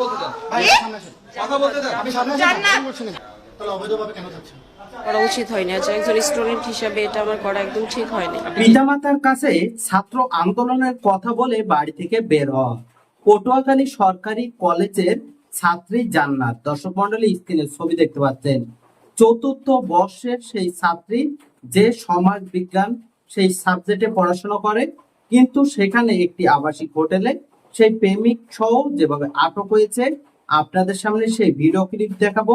বলতে আসুন। কথা বলতে দেন আপনি সামনে আসুন না। বলছেন তাহলে অবৈধভাবে কেন থাকছেন করা উচিত হয়নি। আচ্ছা একজন স্টুডেন্ট হিসাবে এটা আমার করা একদম ঠিক হয়নি। পিতামাতার কাছে ছাত্র আন্দোলনের কথা বলে বাড়ি থেকে বের হওয়া। পটুয়াখালী সরকারি কলেজের ছাত্রী জান্নাত। দর্শক মন্ডলী স্ক্রিনে ছবি দেখতে পাচ্ছেন। চতুর্থ বর্ষের সেই ছাত্রী যে সমাজ বিজ্ঞান সেই সাবজেক্টে পড়াশোনা করে কিন্তু সেখানে একটি আবাসিক হোটেলে সেই প্রেমিক সহ যেভাবে আটক হয়েছে, আপনাদের সামনে সেই ভিডিও ক্লিপ দেখাবো।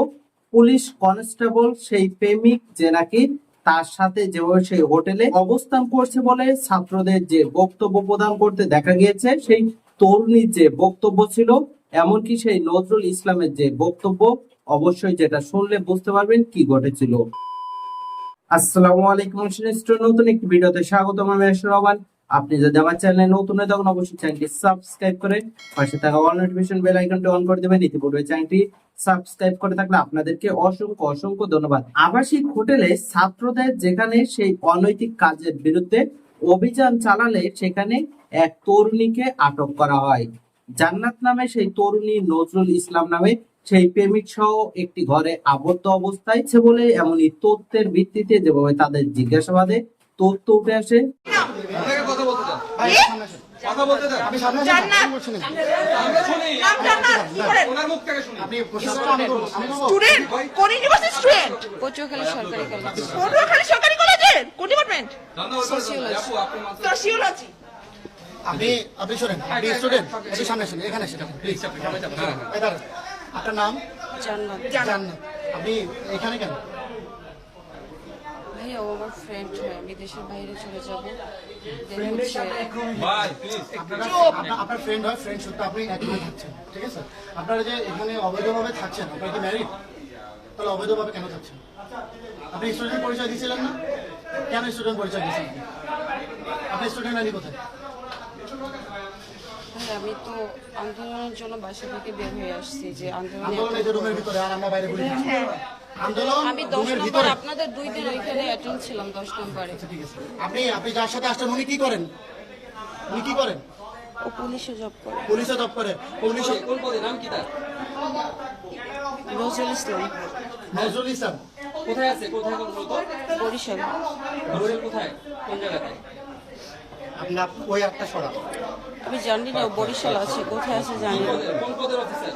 পুলিশ কনস্টেবল সেই প্রেমিক যে নাকি তার সাথে যেভাবে সেই হোটেলে অবস্থান করছে বলে ছাত্রদের যে বক্তব্য প্রদান করতে দেখা গিয়েছে, সেই তরুণীর যে বক্তব্য ছিল, এমনকি সেই নজরুল ইসলামের যে বক্তব্য, অবশ্যই যেটা শুনলে বুঝতে পারবেন কি ঘটেছিল। আসসালামু আলাইকুম নতুন একটি ভিডিওতে স্বাগতম, আমি রহমান আপনি যদি আমার চ্যানেলে নতুন হয়ে তখন অবশ্যই চ্যানেলটি সাবস্ক্রাইব করে পাশে থাকা অল নোটিফিকেশন বেল আইকনটি অন করে দেবেন। ইতিপূর্বে চ্যানেলটি সাবস্ক্রাইব করে থাকলে আপনাদেরকে অসংখ্য অসংখ্য ধন্যবাদ। আবাসিক হোটেলে ছাত্রদের যেখানে সেই অনৈতিক কাজের বিরুদ্ধে অভিযান চালালে সেখানে এক তরুণীকে আটক করা হয়। জান্নাত নামে সেই তরুণী নজরুল ইসলাম নামে সেই প্রেমিক সহ একটি ঘরে আবদ্ধ অবস্থায় বলে এমনই তথ্যের ভিত্তিতে যেভাবে তাদের জিজ্ঞাসাবাদে তথ্য উঠে আসে আপনাকে কথা বলতে দেন ভাই, কি? সামনে আসুন। কথা বলতে দেন। সামনে যান আসুন না। না, বলছেন না। আমরা শুনি। জান্নাত কি করেন? ওনার মুখ থেকে শুনি। আপনি প্রশ্ন আমি করব, আমি করব। স্টুডেন্ট কোন ইউনিভার্সিটি স্টুডেন্ট? পটুয়াখালী সরকারি কলেজ। পটুয়াখালী সরকারি কলেজের কোন ডিপার্টমেন্ট? ধন্যবাদ আপু আপনি মাত্র সোশিওলজি আপনি আপনি শোনেন। আপনি স্টুডেন্ট আপনি সামনে আসুন। এখানে সেটা প্লিজ। আপনার নাম? জান্নাত। জান্নাত। আপনি এখানে কেন? ও আমার ফ্রেন্ড হয় আমি দেশের বাইরে চলে যাব। আপনারা ফ্রেন্ড হয় ফ্রেন্ড সত্ত্বে আপনি থাকছেন ঠিক আছে? আপনারা যে এখানে অবৈধভাবে থাকছেন আপনারা কি ম্যারিড তাহলে অবৈধভাবে কেন থাকছেন? আপনি স্টুডেন্ট পরিচয় দিয়েছিলেন না? কেন স্টুডেন্ট পরিচয় দিয়েছেন আপনি স্টুডেন্ট আইডি কোথায়? ভাই আমি তো আন্দোলনের জন্য বাসা থেকে বের হয়ে আসছি যে আন্দোলনে আন্দোলন এই যে রুমের ভিতরে আর আমরা বাইরে ঘুরে আমি দশ নম্বর আপনাদের দুই দিন ওইখানে অ্যাটেন্ড ছিলাম দশ নম্বরে। আপনি আপনি যার সাথে আসছেন উনি কি করেন? উনি কি করেন? ও পুলিশে জব করে। পুলিশে জব করে। পুলিশে কোন পদে? নাম কি তার? নজরুল ইসলাম। নজরুল ইসলাম। কোথায় আছে? কোথায় কোন মূলত বরিশাল। বরিশাল কোথায়? কোন জায়গাতে? আপনার ওই একটা সরা আমি জানি না বরিশাল আছে কোথায় আছে জানি না। কোন পদের অফিসার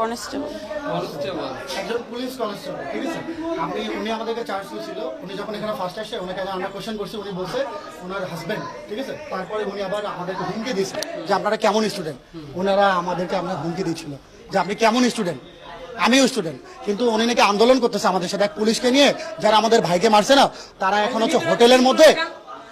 কনস্টেবল। কনস্টেবল। একজন পুলিশ কনস্টেবল ঠিক আছে? আপনি উনি আমাদেরকে চার্জ ছিল উনি যখন এখানে ফার্স্ট আসছে ওনাকে আমরা কোশ্চেন করছি উনি বলছে ওনার হাজবেন্ড ঠিক আছে? তারপরে উনি আবার আমাদেরকে হুমকি দিয়েছে যে আপনারা কেমন স্টুডেন্ট ওনারা আমাদেরকে আপনার হুমকি দিচ্ছিল যে আপনি কেমন স্টুডেন্ট আমিও স্টুডেন্ট কিন্তু উনি নাকি আন্দোলন করতেছে আমাদের সাথে। এক পুলিশকে নিয়ে যারা আমাদের ভাইকে মারছে না তারা এখন হচ্ছে হোটেলের মধ্যে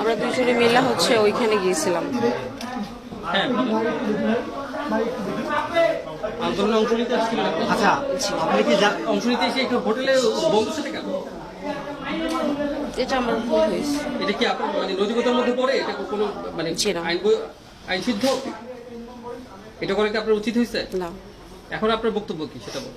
আমরা দুজনে মিলে হচ্ছে ওইখানে গিয়েছিলাম। আন্দোলনে অংশ নিতে আসছিলেন আচ্ছা আপনি কি অংশ নিতে এসে একটু হোটেলে বন্ধুর সাথে কেন? এটা আমার ভুল হয়েছে। এটা কি আপনার মানে নৈতিকতার মধ্যে পড়ে? এটা কোনো মানে। আইন আইন সিদ্ধ? এটা করে কি আপনার উচিত হয়েছে? না। এখন আপনার বক্তব্য কি সেটা বলুন।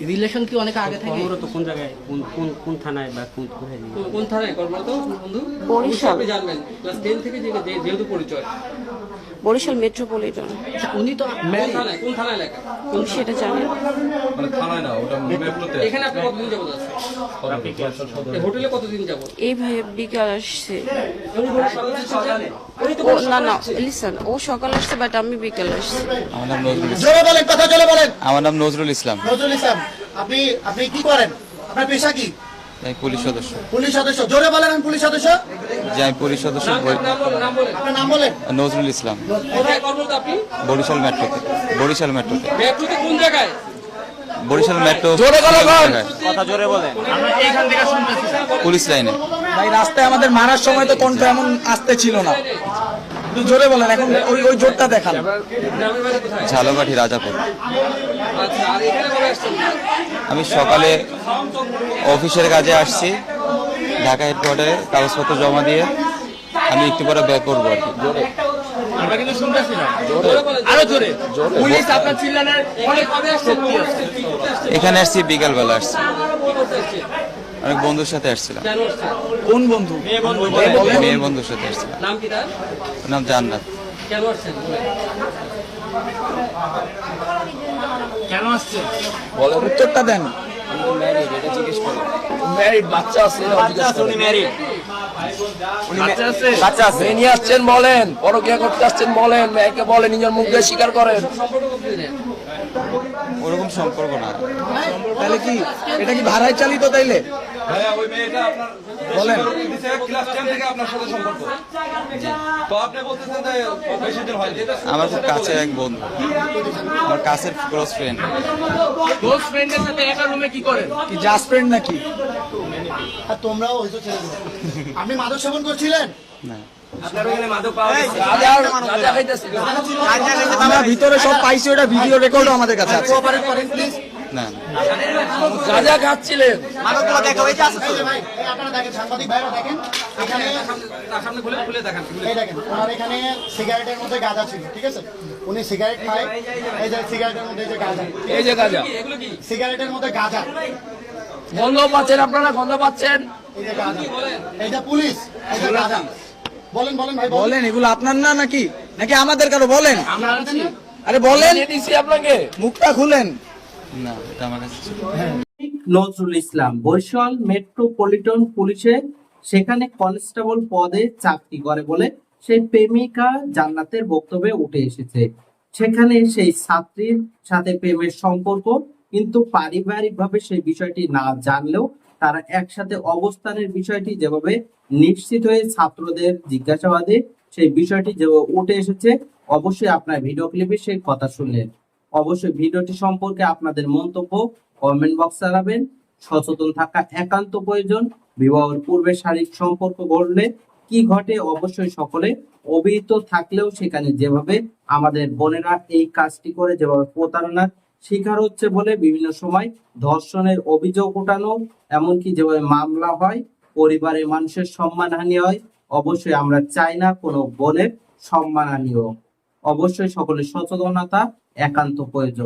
রিলেশন কি অনেক আগে থেকে? কর্মরত কোন জায়গায়? কোন কোন কোন থানায় বা কোন কোথায়? কোন- থানায় কর্মরত বন্ধু? বরিশাল। আপনি জানবেন। ক্লাস টেন থেকে যে যে- যেহেতু পরিচয়। বরিশাল মেট্রোপলিটন। উনি তো কোন। থানায়? লেখা? তুমি সেটা জানেন এখানে আপনি কতদিন যাবত আছেন? হোটেলে কতদিন যাবত? এই ভাই বিকাল আসছে। উনি বরিশাল জানে। ও না না লিসন ও সকাল আসছে বাট আমি বিকাল আসছি। আমার নাম নজরুল ইসলাম। জোরে বলেন কথা জোরে বলেন। আমার নাম নজরুল ইসলাম। নজরুল ইসলাম আপনি আপনি কি করেন? আপনার পেশা কি? আমি পুলিশ সদস্য। পুলিশ সদস্য জোরে বলেন আমি পুলিশ সদস্য। যে আমি পুলিশ সদস্য আপনার নাম বলেন। নজরুল ইসলাম। বরিশাল মেট্রোতে বরিশাল মেট্রোতে মেট্রোতে কোন জায়গায়? বরিশাল মেট্রো কথা জোরে বলেন পুলিশ লাইনে। ভাই রাস্তায় আমাদের মারার সময় তো কণ্ঠ এমন আসতে ছিল না। জোরে বলেন এখন ওই ওই জোরটা দেখান। ঝালকাঠি রাজাপুর। আমি সকালে অফিসের কাজে আসছি ঢাকা হেডকোয়ার্টারে কাগজপত্র জমা দিয়ে আমি একটু পরে ব্যাক করব আর কি। আমরা কিন্তু শুনতেছি না আরও জোরে। পুলিশ আপনার চিল্লানের অনেক কবে আসছেন কি আসছেন কি করতে আসছেন এখানে আসছি বিকালবেলা আসছি। অনেক বন্ধুর সাথে আসছিলাম। কোন বন্ধু? মেয়ের বন্ধুর সাথে আসছিলাম। নাম কি তার? নাম জান্নাত। কেন আসছেন? কেন আসছে বলো উত্তরটা দেন। ম্যারিড এটা জিজ্ঞেস উনি ম্যারিড বাচ্চা আছে বাচ্চা আছে নিয়ে আসছেন বলেন পরকিয়া করতে আসছেন বলেন মেয়েকে বলেন নিজের মুখ দিয়ে স্বীকার করেন। ওরকম সম্পর্ক না। তাহলে কি এটা কি ভাড়ায় চালিত তাইলে? বলেন। আমার খুব কাছের এক বন্ধু। আমার কাছের ক্লোজ ফ্রেন্ড ক্লোজ ফ্রেন্ডের সাথে একা রুমে কি করেন? কি জাস্ট ফ্রেন্ড নাকি? আর তোমরাও ওই তো ছেড়ে আপনি মাদক সেবন করছিলেন? না। আমরা ভিতরে সব পাইছি ওটা ভিডিও রেকর্ডও আমাদের কাছে আছে। কোঅপারেট করেন প্লিজ না খাচ্ছিলেন এই যে ভাই এই আপনারা দেখেন সাংবাদিক ভাইরা দেখেন এখানে তার সামনে খুলে খুলে দেখান এই দেখেন ওনার এখানে সিগারেটের মধ্যে গাঁজা ছিল ঠিক আছে? উনি সিগারেট খায় এই যে সিগারেটের মধ্যে যে গাঁজা। এই যে গাজা। সিগারেটের মধ্যে গাঁজা। গন্ধ পাচ্ছেন আপনারা গন্ধ পাচ্ছেন? এই যে গাঁজা। এই যে পুলিশ এই যে গাঁজা। বলেন বলেন ভাই বলেন। বলেন এগুলো আপনার না নাকি? নাকি আমাদের কারও? বলেন। আরে বলেন। আপনাকে। মুখটা খুলেন। ছিল। নজরুল ইসলাম, বরিশাল মেট্রোপলিটন পুলিশে সেখানে কনস্টেবল পদে চাকরি করে বলে সেই প্রেমিকা জান্নাতের বক্তব্যে উঠে এসেছে। সেখানে সেই ছাত্রীর সাথে প্রেমের সম্পর্ক, কিন্তু পারিবারিকভাবে সেই বিষয়টি না জানলেও তারা একসাথে অবস্থানের বিষয়টি যেভাবে নিশ্চিত হয়ে ছাত্রদের জিজ্ঞাসাবাদে সেই বিষয়টি যেভাবে উঠে এসেছে, অবশ্যই আপনার ভিডিও ক্লিপে সেই কথা শুনলেন। অবশ্যই ভিডিওটি সম্পর্কে আপনাদের মন্তব্য কমেন্ট বক্স জানাবেন। সচেতন থাকা একান্ত প্রয়োজন। বিবাহের পূর্বে শারীরিক সম্পর্ক গড়লে কি ঘটে অবশ্যই সকলে অভিহিত থাকলেও সেখানে যেভাবে আমাদের বোনেরা এই কাজটি করে, যেভাবে প্রতারণার শিকার হচ্ছে বলে বিভিন্ন সময় ধর্ষণের অভিযোগ ওঠানো, এমনকি যেভাবে মামলা হয়, পরিবারের মানুষের সম্মানহানি হয়, অবশ্যই আমরা চাই না কোনো বোনের সম্মানহানি হোক। অবশ্যই সকলের সচেতনতা একান্ত প্রয়োজন।